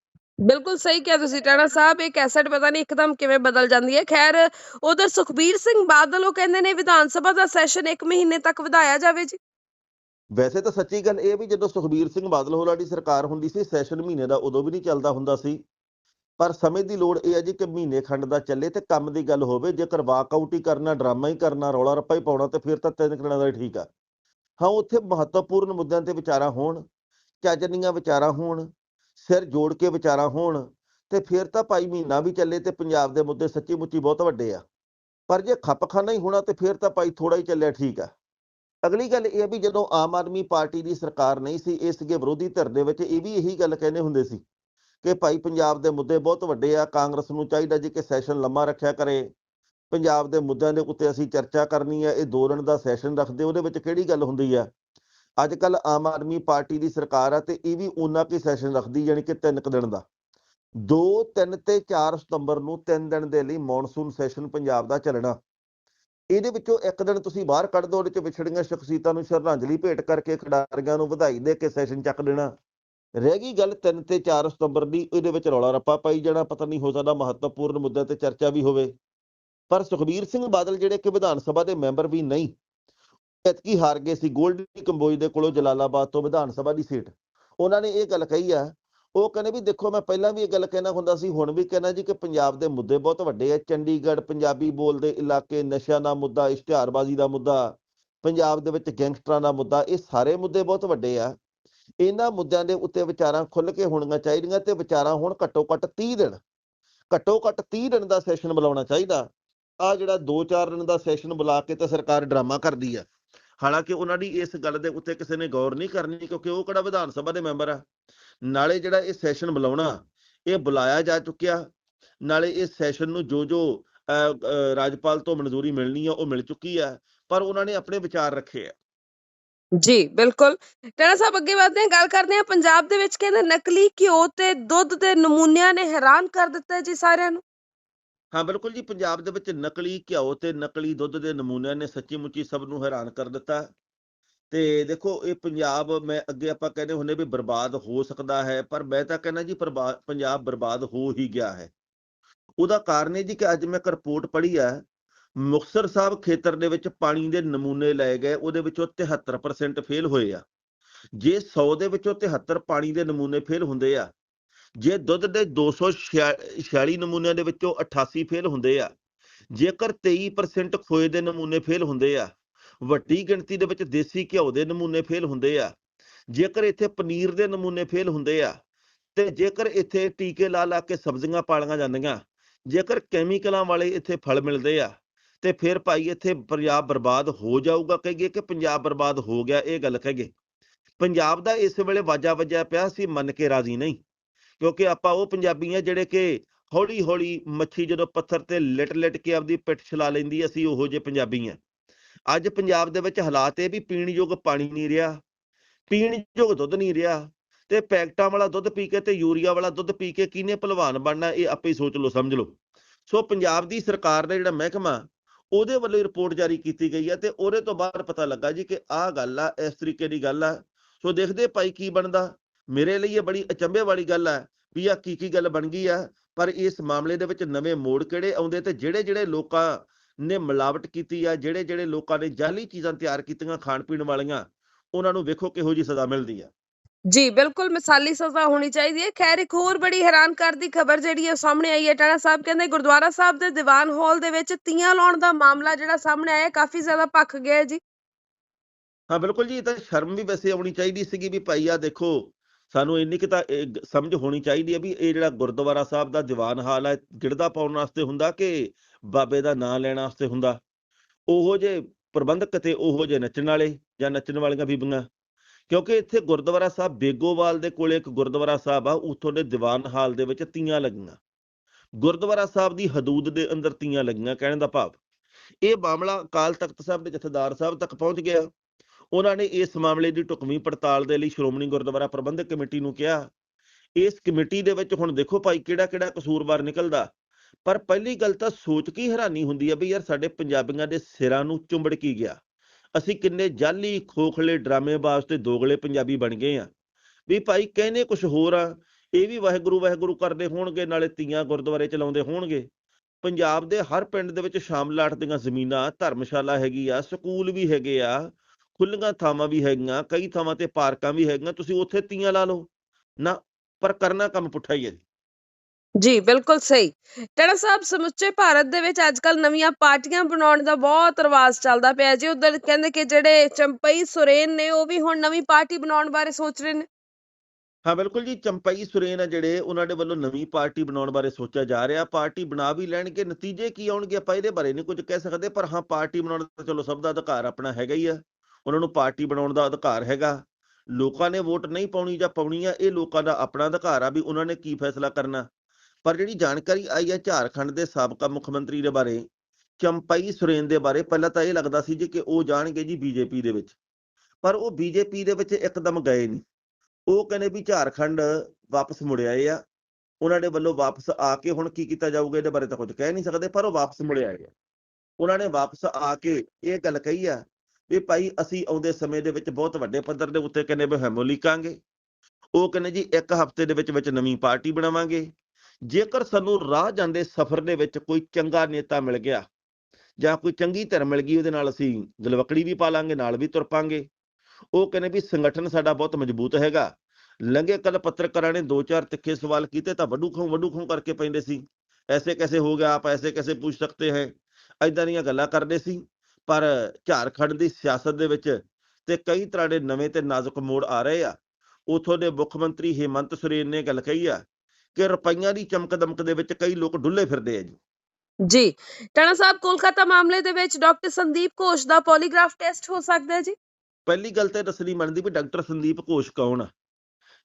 ਬਿਲਕੁਲ ਸਹੀ ਕਿਹਾ ਤੁਸੀਂ, ਟਾਣਾ ਸਾਹਿਬ, ਇਹ ਕੈਸਟ ਪਤਾ ਨਹੀਂ ਇੱਕਦਮ ਕਿਵੇਂ ਬਦਲ ਜਾਂਦੀ ਹੈ। ਖੈਰ, ਉਧਰ ਸੁਖਬੀਰ ਸਿੰਘ ਬਾਦਲ, ਉਹ ਕਹਿੰਦੇ ਨੇ ਵਿਧਾਨ ਸਭਾ ਦਾ ਸੈਸ਼ਨ 1 ਮਹੀਨੇ ਤੱਕ ਵਧਾਇਆ ਜਾਵੇ ਜੀ। ਵੈਸੇ ਤਾਂ ਸੱਚੀ ਗੱਲ ਇਹ ਵੀ ਜਦੋਂ ਸੁਖਬੀਰ ਸਿੰਘ ਬਾਦਲ ਹੋਰਾਂ ਦੀ ਸਰਕਾਰ ਹੁੰਦੀ ਸੀ, ਸੈਸ਼ਨ ਮਹੀਨੇ ਦਾ ਉਦੋਂ ਵੀ ਨਹੀਂ ਚੱਲਦਾ ਹੁੰਦਾ ਸੀ। ਪਰ ਸਮੇਂ ਦੀ ਲੋੜ ਇਹ ਹੈ ਜੀ ਕਿ ਮਹੀਨੇ ਖੰਡ ਦਾ ਚੱਲੇ ਤੇ ਕੰਮ ਦੀ ਗੱਲ ਹੋਵੇ, ਜੇਕਰ ਵਾਕਆਊਟ ਹੀ ਕਰਨਾ, ਡਰਾਮਾ ਹੀ ਕਰਨਾ, ਰੌਲਾ ਰੱਪਾ ਹੀ ਪਾਉਣਾ, ਤੇ ਫਿਰ ਤਾਂ ਤਿੰਨ ਦਿਨਾਂ ਦਾ ਠੀਕ ਆ। ਹਾਂ, ਉੱਥੇ ਮਹੱਤਵਪੂਰਨ ਮੁੱਦਿਆਂ ਤੇ ਵਿਚਾਰਾਂ ਹੋਣ ਚੱਜਨੀਆਂ ਵਿਚਾਰਾਂ ਹੋਣ ਸਿਰ ਜੋੜ ਕੇ ਵਿਚਾਰਾਂ ਹੋਣ ਤੇ ਫਿਰ ਤਾਂ ਭਾਈ ਮਹੀਨਾ ਵੀ ਚੱਲੇ ਤੇ ਪੰਜਾਬ ਦੇ ਮੁੱਦੇ ਸੱਚੀ ਮੁੱਚੀ ਬਹੁਤ ਵੱਡੇ ਆ। ਪਰ ਜੇ ਖੱਪਖਾਨਾ ਹੀ ਹੋਣਾ ਤੇ ਫਿਰ ਤਾਂ ਭਾਈ ਥੋੜਾ ਹੀ ਚੱਲਿਆ ਠੀਕ ਆ। ਅਗਲੀ ਗੱਲ ਇਹ ਆ ਵੀ ਜਦੋਂ ਆਮ ਆਦਮੀ ਪਾਰਟੀ ਦੀ ਸਰਕਾਰ ਨਹੀਂ ਸੀ, ਇਹ ਸੀਗੇ ਵਿਰੋਧੀ ਧਿਰ ਦੇ ਵਿੱਚ ਇਹ ਵੀ ਇਹੀ ਗੱਲ ਕਹਿੰਦੇ ਹੁੰਦੇ ਸੀ ਕਿ ਭਾਈ ਪੰਜਾਬ ਦੇ ਮੁੱਦੇ ਬਹੁਤ ਵੱਡੇ ਆ, ਕਾਂਗਰਸ ਨੂੰ ਚਾਹੀਦਾ ਜੀ ਕਿ ਸੈਸ਼ਨ ਲੰਮਾ ਰੱਖਿਆ ਕਰੇ। ਪੰਜਾਬ ਦੇ ਮੁੱਦਿਆਂ ਦੇ ਉੱਤੇ ਅਸੀਂ ਚਰਚਾ ਕਰਨੀ ਹੈ ਇਹ ਦੋ ਦਿਨ ਦਾ ਸੈਸ਼ਨ ਰੱਖਦੇ, ਉਹਦੇ ਵਿੱਚ ਕਿਹੜੀ ਗੱਲ ਹੁੰਦੀ ਆ? ਅੱਜ ਕੱਲ ਆਮ ਆਦਮੀ ਪਾਰਟੀ ਦੀ ਸਰਕਾਰ ਆ ਤੇ ਇਹ ਵੀ ਉਹਨਾਂ ਕੀ ਸੈਸ਼ਨ ਰੱਖਦੀ ਯਾਨੀ ਕਿ ਤਿੰਨ ਕੁ ਦਿਨ ਦਾ। 2 3 ਤੇ 4 ਸਤੰਬਰ ਨੂੰ ਤਿੰਨ ਦਿਨ ਦੇ ਲਈ ਮੌਨਸੂਨ ਸੈਸ਼ਨ ਪੰਜਾਬ ਦਾ ਚੱਲਣਾ। ਇਹਦੇ ਵਿੱਚੋਂ ਇੱਕ ਦਿਨ ਤੁਸੀਂ ਬਾਹਰ ਕੱਢ ਦਿਓ ਉਹਦੇ ਚ ਵਿਛੜੀਆਂ ਸ਼ਖਸੀਅਤਾਂ ਨੂੰ ਸ਼ਰਧਾਂਜਲੀ ਭੇਟ ਕਰਕੇ ਖਿਡਾਰੀਆਂ ਨੂੰ ਵਧਾਈ ਦੇ ਕੇ ਸੈਸ਼ਨ ਚੱਕ ਦੇਣਾ। ਰਹਿ ਗਈ ਗੱਲ 3 ਤੇ 4 ਸਤੰਬਰ ਦੀ, ਇਹਦੇ ਵਿੱਚ ਰੌਲਾ ਰੱਪਾ ਪਾਈ ਜਾਣਾ, ਪਤਾ ਨਹੀਂ ਹੋ ਸਕਦਾ ਮਹੱਤਵਪੂਰਨ ਮੁੱਦਿਆਂ ਤੇ ਚਰਚਾ ਵੀ ਹੋਵੇ। ਪਰ ਸੁਖਬੀਰ ਸਿੰਘ ਬਾਦਲ ਜਿਹੜੇ ਕਿ ਵਿਧਾਨ ਸਭਾ ਦੇ ਮੈਂਬਰ ਵੀ ਨਹੀਂ ਐਤਕੀ ਹਾਰ ਗਏ ਸੀ, ਗੋਲਡੀ ਕੰਬੋਜ ਦੇ ਕੋਲੋਂ ਜਲਾਲਾਬਾਦ ਤੋਂ ਵਿਧਾਨ ਸਭਾ ਦੀ ਸੀਟ। ਉਹਨਾਂ ਨੇ ਇਹ ਗੱਲ ਕਹੀ ਆ, ਉਹ ਕਹਿੰਦੇ ਵੀ ਦੇਖੋ ਮੈਂ ਪਹਿਲਾਂ ਵੀ ਇਹ ਗੱਲ ਕਹਿਣਾ ਹੁੰਦਾ ਸੀ, ਹੁਣ ਵੀ ਕਹਿਣਾ ਜੀ ਕਿ ਪੰਜਾਬ ਦੇ ਮੁੱਦੇ ਬਹੁਤ ਵੱਡੇ ਆ। ਚੰਡੀਗੜ੍ਹ ਪੰਜਾਬੀ ਬੋਲਦੇ ਇਲਾਕੇ, ਨਸ਼ਿਆਂ ਦਾ ਮੁੱਦਾ, ਇਸ਼ਤਿਹਾਰਬਾਜ਼ੀ ਦਾ ਮੁੱਦਾ, ਪੰਜਾਬ ਦੇ ਵਿੱਚ ਗੈਂਗਸਟਰਾਂ ਦਾ ਮੁੱਦਾ, ਇਹ ਸਾਰੇ ਮੁੱਦੇ ਬਹੁਤ ਵੱਡੇ ਆ। ਇਹਨਾਂ ਮੁੱਦਿਆਂ ਦੇ ਉੱਤੇ ਵਿਚਾਰਾਂ ਖੁੱਲ ਕੇ ਹੋਣੀਆਂ ਚਾਹੀਦੀਆਂ ਤੇ ਵਿਚਾਰਾਂ ਹੁਣ ਘੱਟੋ ਘੱਟ 30 ਦਿਨ, ਘੱਟੋ ਘੱਟ 30 ਦਿਨ ਦਾ ਸੈਸ਼ਨ ਬੁਲਾਉਣਾ ਚਾਹੀਦਾ। ਆ ਜਿਹੜਾ 2-4 ਦਿਨ ਦਾ ਸੈਸ਼ਨ ਬੁਲਾ ਕੇ ਤਾਂ ਸਰਕਾਰ ਡਰਾਮਾ ਕਰਦੀ ਆ। ਹਾਲਾਂਕਿ ਉਹਨਾਂ ਦੀ ਇਸ ਗੱਲ ਦੇ ਉੱਤੇ ਕਿਸੇ ਨੇ ਗੌਰ ਨਹੀਂ ਕਰਨੀ ਕਿਉਂਕਿ ਉਹ ਕਿਹੜਾ ਵਿਧਾਨ ਸਭਾ ਦੇ ਮੈਂਬਰ ਆ। ਨਾਲੇ ਜਿਹੜਾ ਇਹ ਸੈਸ਼ਨ ਬੁਲਾਉਣਾ, ਇਹ ਬੁਲਾਇਆ ਜਾ ਚੁੱਕਿਆ। ਨਾਲੇ ਇਸ ਸੈਸ਼ਨ ਨੂੰ ਜੋ ਜੋ ਰਾਜਪਾਲ ਤੋਂ ਮਨਜ਼ੂਰੀ ਮਿਲਣੀ ਆ, ਉਹ ਮਿਲ ਚੁੱਕੀ ਆ, ਪਰ ਉਹਨਾਂ ਨੇ ਆਪਣੇ ਵਿਚਾਰ ਰੱਖੇ ਆ। ਜੀ, ਬਿਲਕੁਲ। ਟਣਾ ਸਾਹਿਬ, ਅੱਗੇ ਵਧਦੇ ਹਾਂ, ਗੱਲ ਕਰਦੇ ਹਾਂ, ਪੰਜਾਬ ਦੇ ਵਿੱਚ ਕਹਿੰਦੇ ਨਕਲੀ ਘਿਓ ਤੇ ਦੁੱਧ ਦੇ ਨਮੂਨਿਆਂ ਨੇ ਹੈਰਾਨ ਕਰ ਦਿੱਤਾ ਜੀ ਸਾਰਿਆਂ ਨੂੰ। ਹਾਂ, ਬਿਲਕੁਲ ਜੀ, ਪੰਜਾਬ ਦੇ ਵਿੱਚ ਨਕਲੀ ਘਿਓ ਤੇ ਨਕਲੀ ਦੁੱਧ ਦੇ ਨਮੂਨਿਆਂ ਨੇ ਸੱਚੀ ਮੁੱਚੀ ਸਭ ਨੂੰ ਹੈਰਾਨ ਕਰ ਦਿੱਤਾ। ਤੇ ਦੇਖੋ, ਇਹ ਪੰਜਾਬ ਮੈਂ ਅੱਗੇ ਆਪਾਂ ਕਹਿੰਦੇ ਹੁੰਦੇ ਵੀ ਬਰਬਾਦ ਹੋ ਸਕਦਾ ਹੈ, ਪਰ ਮੈਂ ਤਾਂ ਕਹਿੰਦਾ ਜੀ ਪ੍ਰਬਾ- ਪੰਜਾਬ ਬਰਬਾਦ ਹੋ ਹੀ ਗਿਆ ਹੈ। ਉਹਦਾ ਕਾਰਨ ਇਹ ਜੀ ਕਿ ਅੱਜ ਮੈਂ ਇੱਕ ਰਿਪੋਰਟ ਪੜ੍ਹੀ ਆ, ਮੁਕਤਸਰ ਸਾਹਿਬ ਖੇਤਰ ਦੇ ਵਿੱਚ ਪਾਣੀ ਦੇ ਨਮੂਨੇ ਲਏ ਗਏ, ਉਹਦੇ ਵਿੱਚੋਂ 73% ਫੇਲ ਹੋਏ ਆ। ਜੇ 100 ਦੇ ਵਿੱਚੋਂ 73 ਪਾਣੀ ਦੇ ਨਮੂਨੇ ਫੇਲ ਹੁੰਦੇ ਆ ਜੇ ਦੁੱਧ ਦੇ 246 ਨਮੂਨਿਆਂ ਦੇ ਵਿੱਚੋਂ 88 ਫੇਲ ਹੁੰਦੇ ਆ, ਜੇਕਰ 23% ਖੋਏ ਦੇ ਨਮੂਨੇ ਫੇਲ ਹੁੰਦੇ ਆ, ਵੱਡੀ ਗਿਣਤੀ ਦੇ ਵਿੱਚ ਦੇਸੀ ਘਿਓ ਦੇ ਨਮੂਨੇ ਫੇਲ ਹੁੰਦੇ ਆ, ਜੇਕਰ ਇੱਥੇ ਪਨੀਰ ਦੇ ਨਮੂਨੇ ਫੇਲ ਹੁੰਦੇ ਆ, ਤੇ ਜੇਕਰ ਇੱਥੇ ਟੀਕੇ ਲਾ ਲਾ ਕੇ ਸਬਜ਼ੀਆਂ ਪਾਲੀਆਂ ਜਾਂਦੀਆਂ, ਜੇਕਰ ਕੈਮੀਕਲਾਂ ਵਾਲੇ ਇੱਥੇ ਫਲ ਮਿਲਦੇ ਆ, ਤੇ ਫਿਰ ਭਾਈ ਇੱਥੇ ਪੰਜਾਬ ਬਰਬਾਦ ਹੋ ਜਾਊਗਾ ਕਹੀਏ ਕਿ ਪੰਜਾਬ ਬਰਬਾਦ ਹੋ ਗਿਆ, ਇਹ ਗੱਲ ਕਹੀਏ। ਪੰਜਾਬ ਦਾ ਇਸ ਵੇਲੇ ਵਾਜਾ ਵੱਜਿਆ ਪਿਆ ਸੀ, ਮੰਨ ਕੇ ਰਾਜ਼ੀ ਨਹੀਂ। ਕਿਉਂਕਿ ਆਪਾਂ ਉਹ ਪੰਜਾਬੀ ਆ ਜਿਹੜੇ ਕਿ ਹੌਲੀ ਹੌਲੀ ਮੱਛੀ ਜਦੋਂ ਪੱਥਰ ਤੇ ਲਿਟ ਲਿਟ ਕੇ ਆਪਦੀ ਪਿੱਠ ਛਲਾ ਲੈਂਦੀ ਅਸੀਂ ਉਹੋ ਜਿਹੇ ਪੰਜਾਬੀ ਆ। ਅੱਜ ਪੰਜਾਬ ਦੇ ਵਿੱਚ ਹਾਲਾਤ ਇਹ ਵੀ ਪੀਣ ਯੋਗ ਪਾਣੀ ਨਹੀਂ ਰਿਹਾ ਪੀਣ ਯੋਗ ਦੁੱਧ ਨਹੀਂ ਰਿਹਾ ਤੇ ਪੈਕਟਾਂ ਵਾਲਾ ਦੁੱਧ ਪੀ ਕੇ ਤੇ ਯੂਰੀਆ ਵਾਲਾ ਦੁੱਧ ਪੀ ਕੇ ਕਿਹਨੇ ਭਲਵਾਨ ਬਣਨਾ, ਇਹ ਆਪੇ ਹੀ ਸੋਚ ਲਓ, ਸਮਝ ਲਓ। ਸੋ ਪੰਜਾਬ ਦੀ ਸਰਕਾਰ ਦਾ ਜਿਹੜਾ ਮਹਿਕਮਾ, ਉਹਦੇ ਵੱਲੋਂ ਹੀ ਰਿਪੋਰਟ ਜਾਰੀ ਕੀਤੀ ਗਈ ਹੈ ਤੇ ਉਹਦੇ ਤੋਂ ਬਾਅਦ ਪਤਾ ਲੱਗਾ ਜੀ ਕਿ ਆਹ ਗੱਲ ਆ, ਇਸ ਤਰੀਕੇ ਦੀ ਗੱਲ ਆ। ਸੋ ਦੇਖਦੇ ਭਾਈ ਕੀ ਬਣਦਾ। ਮੇਰੇ ਲਈ ਇਹ ਬੜੀ ਅਚੰਭੇ ਵਾਲੀ ਗੱਲ ਆ ਵੀ ਆ ਕੀ ਕੀ ਗੱਲ ਬਣ ਗਈ ਆ। ਪਰ ਇਸ ਮਾਮਲੇ ਦੇ ਵਿੱਚ ਨਵੇਂ ਮੋੜ ਕਿਹੜੇ ਆਉਂਦੇ ਤੇ ਜਿਹੜੇ ਜਿਹੜੇ ਲੋਕਾਂ ਨੇ ਮਿਲਾਵਟ ਕੀਤੀ ਆ ਜਿਹੜੇ ਜਿਹੜੇ ਲੋਕਾਂ ਨੇ ਜਾਲੀ ਚੀਜ਼ਾਂ ਤਿਆਰ ਕੀਤੀਆਂ ਖਾਣ ਪੀਣ ਵਾਲੀਆਂ ਉਹਨਾਂ ਨੂੰ ਵੇਖੋ ਕਿਹੋ ਜੀ ਸਜ਼ਾ ਮਿਲਦੀ ਆ। ਜੀ ਬਿਲਕੁਲ ਮਿਸਾਲੀ ਸਜ਼ਾ ਹੋਣੀ ਚਾਹੀਦੀ ਹੈ। ਖੈਰ ਇੱਕ ਹੋਰ ਬੜੀ ਹੈਰਾਨ ਕਰਦੀ ਖਬਰ ਜਿਹੜੀ ਹੈ ਸਾਹਮਣੇ ਆਈ ਹੈ। ਟਾਣਾ ਸਾਹਿਬ ਕਹਿੰਦੇ ਗੁਰਦੁਆਰਾ ਸਾਹਿਬ ਦੇ ਦੀਵਾਨ ਹਾਲ ਦੇ ਵਿੱਚ ਤੀਆਂ ਲਾਉਣ ਦਾ ਮਾਮਲਾ ਜਿਹੜਾ ਸਾਹਮਣੇ ਆਇਆ ਕਾਫੀ ਜ਼ਿਆਦਾ ਭਖ ਗਿਆ ਹੈ ਜੀ। ਹਾਂ ਬਿਲਕੁਲ ਜੀ ਇਹ ਤਾਂ ਸ਼ਰਮ ਵੀ ਵੈਸੇ ਆਉਣੀ ਚਾਹੀਦੀ ਸੀਗੀ ਵੀ ਭਾਈ ਆ ਦੇਖੋ ਸਾਨੂੰ ਇੰਨੀ ਕਿ ਤਾਂ ਇਹ ਸਮਝ ਹੋਣੀ ਚਾਹੀਦੀ ਹੈ ਵੀ ਇਹ ਜਿਹੜਾ ਗੁਰਦੁਆਰਾ ਸਾਹਿਬ ਦਾ ਦੀਵਾਨ ਹਾਲ ਹੈ ਗਿਰਦਾ ਪਾਉਣ ਵਾਸਤੇ ਹੁੰਦਾ ਕਿ ਬਾਬੇ ਦਾ ਨਾਂ ਲੈਣ ਵਾਸਤੇ ਹੁੰਦਾ? ਉਹੋ ਜੇ ਪ੍ਰਬੰਧਕ ਤੇ ਉਹੋ ਜੇ ਨੱਚਣ ਵਾਲੇ ਜਾਂ ਨੱਚਣ ਵਾਲੀਆਂ ਬੀਬੀਆਂ ਕਿਉਂਕਿ ਇੱਥੇ ਗੁਰਦੁਆਰਾ ਸਾਹਿਬ ਬੇਗੋਵਾਲ ਦੇ ਕੋਲੇ ਇੱਕ ਗੁਰਦੁਆਰਾ ਸਾਹਿਬ ਆ, ਉੱਥੋਂ ਦੇ ਦੀਵਾਨ ਹਾਲ ਦੇ ਵਿੱਚ ਤੀਆਂ ਲੱਗੀਆਂ। ਗੁਰਦੁਆਰਾ ਸਾਹਿਬ ਦੀ ਹਦੂਦ ਦੇ ਅੰਦਰ ਤੀਆਂ ਲੱਗੀਆਂ, ਕਹਿਣ ਦਾ ਭਾਵ। ਇਹ ਮਾਮਲਾ ਅਕਾਲ ਤਖਤ ਸਾਹਿਬ ਦੇ ਜਥੇਦਾਰ ਸਾਹਿਬ ਤੱਕ ਪਹੁੰਚ ਗਿਆ। ਉਹਨਾਂ ਨੇ ਇਸ ਮਾਮਲੇ ਦੀ ਢੁਕਵੀਂ ਪੜਤਾਲ ਦੇ ਲਈ ਸ਼੍ਰੋਮਣੀ ਗੁਰਦੁਆਰਾ ਪ੍ਰਬੰਧਕ ਕਮੇਟੀ ਨੂੰ ਕਿਹਾ। ਇਸ ਕਮੇਟੀ ਦੇ ਵਿੱਚ ਹੁਣ ਦੇਖੋ ਭਾਈ ਕਿਹੜਾ ਕਿਹੜਾ ਕਸੂਰਵਾਰ ਨਿਕਲਦਾ। ਪਰ ਪਹਿਲੀ ਗੱਲ ਤਾਂ ਸੋਚ ਕੇ ਹੈਰਾਨੀ ਹੁੰਦੀ ਆ ਵੀ ਯਾਰ ਸਾਡੇ ਪੰਜਾਬੀਆਂ ਦੇ ਸਿਰਾਂ ਨੂੰ ਚੁੰਬੜ ਕੀ ਗਿਆ। ਅਸੀਂ ਕਿੰਨੇ ਜਾਲੀ, ਖੋਖਲੇ, ਡਰਾਮੇਬਾਜ਼ ਤੇ ਦੋਗਲੇ ਪੰਜਾਬੀ ਬਣ ਗਏ ਆ। ਵੀ ਭਾਈ ਕਹਿੰਦੇ ਕੁਝ ਹੋਰ ਆ, ਇਹ ਵੀ ਵਾਹਿਗੁਰੂ ਵਾਹਿਗੁਰੂ ਕਰਦੇ ਹੋਣਗੇ, ਨਾਲੇ ਤੀਆਂ ਗੁਰਦੁਆਰੇ ਚਲਾਉਂਦੇ ਹੋਣਗੇ। ਪੰਜਾਬ ਦੇ ਹਰ ਪਿੰਡ ਦੇ ਵਿੱਚ ਸ਼ਾਮ ਸ਼ਾਮਲਾਟ ਦੀਆਂ ਜ਼ਮੀਨਾਂ, ਧਰਮਸ਼ਾਲਾ ਹੈਗੀ ਆ, ਸਕੂਲ ਵੀ ਹੈਗੇ ਆ। ਖੁੱਲੀਆਂ ਥਾਵਾਂ ਵੀ ਹੈਗੀਆਂ ਕਈ ਥਾਵਾਂ ਤੇ ਪਾਰਕਾਂ ਵੀ ਹੈਗੀਆਂ ਤੁਸੀਂ ਉੱਥੇ ਤੀਆਂ ਲਾ ਲਓ। ਨਾ ਪਰ ਕਰਨਾ ਕੰਮ ਪੁੱਠਾ ਹੀ ਹੈ ਜੀ। ਜੀ ਬਿਲਕੁਲ ਸਹੀ। ਟੜਾ ਸਾਹਿਬ ਸਮੁੱਚੇ ਭਾਰਤ ਦੇ ਵਿੱਚ ਅੱਜਕੱਲ ਨਵੀਆਂ ਪਾਰਟੀਆਂ ਬਣਾਉਣ ਦਾ ਬਹੁਤ ਰਿਵਾਜ ਚੱਲਦਾ ਪਿਆ ਜੀ। ਉਧਰ ਕਹਿੰਦੇ ਕਿ ਜਿਹੜੇ ਚੰਪਈ ਸੁਰੇਨ ਨੇ ਉਹ ਵੀ ਹੁਣ ਨਵੀਂ ਪਾਰਟੀ ਬਣਾਉਣ ਬਾਰੇ ਸੋਚ ਰਹੇ ਨੇ। ਹਾਂ ਬਿਲਕੁਲ ਜੀ ਚੰਪਈ ਸੁਰੇਨ ਆ ਜਿਹੜੇ ਉਹਨਾਂ ਦੇ ਵੱਲੋਂ ਨਵੀਂ ਪਾਰਟੀ ਬਣਾਉਣ ਬਾਰੇ ਸੋਚਿਆ ਜਾ ਰਿਹਾ। ਪਾਰਟੀ ਬਣਾ ਵੀ ਲੈਣਗੇ ਨਤੀਜੇ ਕੀ ਆਉਣਗੇ ਆਪਾਂ ਇਹਦੇ ਬਾਰੇ ਨਹੀਂ ਕੁਝ ਕਹਿ ਸਕਦੇ ਪਰ ਹਾਂ ਪਾਰਟੀ ਬਣਾਉਣ ਦਾ ਚਲੋ ਸਭ ਦਾ ਅਧਿਕਾਰ ਆਪਣਾ ਹੈਗਾ ਹੀ ਆ। ਉਹਨਾਂ ਨੂੰ ਪਾਰਟੀ ਬਣਾਉਣ ਦਾ ਅਧਿਕਾਰ ਹੈਗਾ। ਲੋਕਾਂ ਨੇ ਵੋਟ ਨਹੀਂ ਪਾਉਣੀ ਜਾਂ ਪਾਉਣੀ ਆ, ਇਹ ਲੋਕਾਂ ਦਾ ਆਪਣਾ ਅਧਿਕਾਰ ਆ ਵੀ ਉਹਨਾਂ ਨੇ ਕੀ ਫੈਸਲਾ ਕਰਨਾ। ਪਰ ਜਿਹੜੀ ਜਾਣਕਾਰੀ ਆਈ ਹੈ ਝਾਰਖੰਡ ਦੇ ਸਾਬਕਾ ਮੁੱਖ ਮੰਤਰੀ ਦੇ ਬਾਰੇ, ਚੰਪਈ ਸੁਰੇਨ ਦੇ ਬਾਰੇ, ਪਹਿਲਾਂ ਤਾਂ ਇਹ ਲੱਗਦਾ ਸੀ ਜੀ ਕਿ ਉਹ ਜਾਣਗੇ ਜੀ ਬੀਜੇਪੀ ਦੇ ਵਿੱਚ। ਪਰ ਉਹ ਬੀਜੇਪੀ ਦੇ ਵਿੱਚ ਇੱਕਦਮ ਗਏ ਨਹੀਂ। ਉਹ ਕਹਿੰਦੇ ਵੀ ਝਾਰਖੰਡ ਵਾਪਸ ਮੁੜ ਆਏ ਆ। ਉਹਨਾਂ ਦੇ ਵੱਲੋਂ ਵਾਪਸ ਆ ਕੇ ਹੁਣ ਕੀ ਕੀਤਾ ਜਾਊਗਾ, ਇਹਦੇ ਬਾਰੇ ਤਾਂ ਕੁਝ ਕਹਿ ਨਹੀਂ ਸਕਦੇ, ਪਰ ਉਹ ਵਾਪਸ ਮੁੜ ਆਏ ਆ। ਉਹਨਾਂ ਨੇ ਵਾਪਸ ਆ ਕੇ ਇਹ ਗੱਲ ਕਹੀ ਆ ਵੀ ਭਾਈ ਅਸੀਂ ਆਉਂਦੇ ਸਮੇਂ ਦੇ ਵਿੱਚ ਬਹੁਤ ਵੱਡੇ ਪੱਧਰ ਦੇ ਉੱਤੇ ਕਹਿੰਦੇ ਵੀ ਹੈਮੋ ਉਹ ਕਹਿੰਦੇ ਜੀ ਇੱਕ ਹਫ਼ਤੇ ਦੇ ਵਿੱਚ ਵਿੱਚ ਨਵੀਂ ਪਾਰਟੀ ਬਣਾਵਾਂਗੇ। ਜੇਕਰ ਸਾਨੂੰ ਰਾਹ ਜਾਂਦੇ ਸਫ਼ਰ ਦੇ ਵਿੱਚ ਕੋਈ ਚੰਗਾ ਨੇਤਾ ਮਿਲ ਗਿਆ ਜਾਂ ਕੋਈ ਚੰਗੀ ਧਿਰ ਮਿਲ ਗਈ, ਉਹਦੇ ਨਾਲ ਅਸੀਂ ਗਲਵਕੜੀ ਵੀ ਪਾ ਲਾਂਗੇ, ਨਾਲ ਵੀ ਤੁਰ ਪਾਂਗੇ। ਉਹ ਕਹਿੰਦੇ ਵੀ ਸੰਗਠਨ ਸਾਡਾ ਬਹੁਤ ਮਜ਼ਬੂਤ ਹੈਗਾ। ਲੰਘੇ ਕੱਲ ਪੱਤਰਕਾਰਾਂ ਨੇ ਦੋ ਚਾਰ ਤਿੱਖੇ ਸਵਾਲ ਕੀਤੇ ਤਾਂ ਵੱਡੂ ਖੋਂ ਵੱਡੂ ਖਾਂ ਕਰਕੇ ਪੈਂਦੇ ਸੀ। ਐਸੇ ਕੈਸੇ ਹੋ ਗਿਆ, ਆਪ ਐਸੇ ਕੈਸੇ ਪੁੱਛ ਸਕਤੇ ਹੈ। ਐਦਾਂ ਦੀਆਂ ਗੱਲਾਂ ਕਰਦੇ ਸੀ। ਪਰ ਝਾਰਖੰਡ ਦੀ ਸਿਆਸਤ ਦੇ ਵਿੱਚ ਤੇ ਕਈ ਤਰ੍ਹਾਂ ਦੇ ਨਵੇਂ ਤੇ ਨਾਜ਼ੁਕ ਮੋੜ ਆ ਰਹੇ ਆ। ਉਥੋਂ ਦੇ ਮੁੱਖ ਮੰਤਰੀ ਹਿਮੰਤ ਸੋਰੇਨ ਨੇ ਗੱਲ ਕਹੀ ਆ ਕਿ ਰੁਪਈਆਂ ਦੀ ਚਮਕ ਦਮਕ ਦੇ ਵਿੱਚ ਕਈ ਲੋਕ ਡੁੱਲੇ ਫਿਰਦੇ ਆ ਜੀ। ਜੀ ਟਾਣਾ ਸਾਹਿਬ ਕੋਲਕਾਤਾ ਮਾਮਲੇ ਦੇ ਵਿੱਚ ਡਾਕਟਰ ਸੰਦੀਪ ਘੋਸ਼ ਦਾ ਪੋਲੀਗ੍ਰਾਫ ਟੈਸਟ ਹੋ ਸਕਦਾ ਹੈ ਜੀ? ਪਹਿਲੀ ਗੱਲ ਤੇ ਦੱਸਣੀ ਬਣਦੀ ਵੀ ਡਾਕਟਰ ਸੰਦੀਪ ਘੋਸ਼ ਕੌਣ ਆ?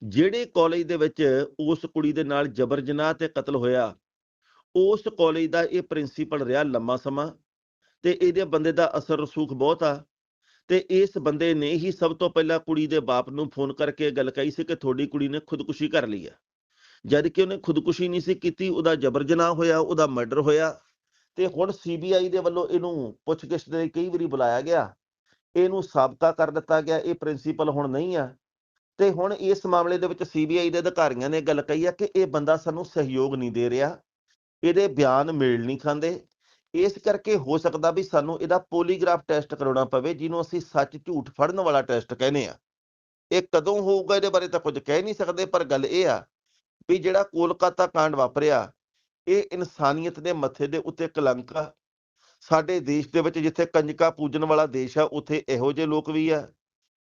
ਜਿਹੜੇ ਕਾਲਜ ਦੇ ਵਿੱਚ ਉਸ ਕੁੜੀ ਦੇ ਨਾਲ ਜਬਰ ਜਨਾਹ ਤੇ ਕਤਲ ਹੋਇਆ ਉਸ ਕਾਲਜ ਦਾ ਇਹ ਪ੍ਰਿੰਸੀਪਲ ਰਿਹਾ ਲੰਮਾ ਸਮਾਂ। ਤੇ ਇਹਦੇ ਬੰਦੇ ਦਾ ਅਸਰ ਰਸੂਖ ਬਹੁਤ ਆ। ਤੇ ਇਸ ਬੰਦੇ ਨੇ ਹੀ ਸਭ ਤੋਂ ਪਹਿਲਾਂ ਕੁੜੀ ਦੇ ਬਾਪ ਨੂੰ ਫੋਨ ਕਰਕੇ ਇਹ ਗੱਲ ਕਹੀ ਸੀ ਕਿ ਤੁਹਾਡੀ ਕੁੜੀ ਨੇ ਖੁਦਕੁਸ਼ੀ ਕਰ ਲਈ ਹੈ ਜਦ ਕਿ ਉਹਨੇ ਖੁਦਕੁਸ਼ੀ ਨਹੀਂ ਸੀ ਕੀਤੀ, ਉਹਦਾ ਜਬਰ ਜਨਾਹ ਹੋਇਆ, ਉਹਦਾ ਮਰਡਰ ਹੋਇਆ। ਤੇ ਹੁਣ ਸੀਬੀਆਈ ਦੇ ਵੱਲੋਂ ਇਹਨੂੰ ਪੁੱਛਗਿੱਛ ਦੇ ਲਈ ਕਈ ਵਾਰੀ ਬੁਲਾਇਆ ਗਿਆ। ਇਹਨੂੰ ਸਾਬਤਾ ਕਰ ਦਿੱਤਾ ਗਿਆ, ਇਹ ਪ੍ਰਿੰਸੀਪਲ ਹੁਣ ਨਹੀਂ ਆ। ਤੇ ਹੁਣ ਇਸ ਮਾਮਲੇ ਦੇ ਵਿੱਚ ਸੀਬੀਆਈ ਦੇ ਅਧਿਕਾਰੀਆਂ ਨੇ ਗੱਲ ਕਹੀ ਆ ਕਿ ਇਹ ਬੰਦਾ ਸਾਨੂੰ ਸਹਿਯੋਗ ਨਹੀਂ ਦੇ ਰਿਹਾ। ਇਹਦੇ ਬਿਆਨ ਮੇਲ ਨਹੀਂ ਖਾਂਦੇ। ਇਸ ਕਰਕੇ ਹੋ ਸਕਦਾ ਵੀ ਸਾਨੂੰ ਇਹਦਾ ਪੋਲੀਗ੍ਰਾਫ ਟੈਸਟ ਕਰਾਉਣਾ ਪਵੇ, ਜਿਹਨੂੰ ਅਸੀਂ ਸੱਚ ਝੂਠ ਫੜਨ ਵਾਲਾ ਟੈਸਟ ਕਹਿੰਦੇ ਆ ਇਹ ਕਦੋਂ ਹੋਊਗਾ ਇਹਦੇ ਬਾਰੇ ਤਾਂ ਕੁਝ ਕਹਿ ਨਹੀਂ ਸਕਦੇ, ਪਰ ਗੱਲ ਇਹ ਆ ਵੀ ਜਿਹੜਾ ਕੋਲਕਾਤਾ ਕਾਂਡ ਵਾਪਰਿਆ, ਇਹ ਇਨਸਾਨੀਅਤ ਦੇ ਮੱਥੇ ਦੇ ਉੱਤੇ ਕਲੰਕ ਆ। ਸਾਡੇ ਦੇਸ਼ ਦੇ ਵਿੱਚ ਜਿੱਥੇ ਕੰਜਕਾ ਪੂਜਣ ਵਾਲਾ ਦੇਸ਼ ਆ, ਉੱਥੇ ਇਹੋ ਜਿਹੇ ਲੋਕ ਵੀ ਆ।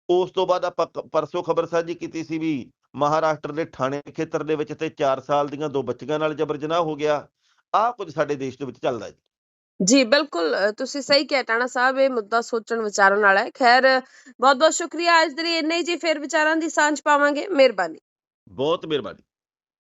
ਉਸ ਤੋਂ ਬਾਅਦ ਆਪਾਂ ਪਰਸੋਂ ਖਬਰ ਸਾਂਝੀ ਕੀਤੀ ਸੀ ਵੀ ਮਹਾਰਾਸ਼ਟਰ ਦੇ ਥਾਣੇ ਖੇਤਰ ਦੇ ਵਿੱਚ ਤੇ 4 ਸਾਲ ਦੀਆਂ ਦੋ ਬੱਚੀਆਂ ਨਾਲ ਜਬਰ ਜਨਾਹ ਹੋ ਗਿਆ। ਆਹ ਕੁਝ ਸਾਡੇ ਦੇਸ਼ ਦੇ ਵਿੱਚ ਚੱਲਦਾ ਜੀ। ਜੀ ਬਿਲਕੁਲ ਅ, ਤੁਸੀਂ ਸਹੀ ਕਿਹਾ ਟਾਣਾ ਸਾਹਿਬ ਇਹ ਮੁੱਦਾ ਸੋਚਣ ਵਿਚਾਰਨ ਵਾਲਾ ਹੈ। ਖੈਰ ਬਹੁਤ ਬਹੁਤ ਸ਼ੁਕਰੀਆ ਅੱਜ ਦੇ ਲਈ ਇੰਨਾ ਹੀ ਜੀ ਫਿਰ ਵਿਚਾਰਾਂ ਦੀ ਸਾਂਝ ਪਾਵਾਂਗੇ। ਮਿਹਰਬਾਨੀ। ਬਹੁਤ ਮਿਹਰਬਾਨੀ।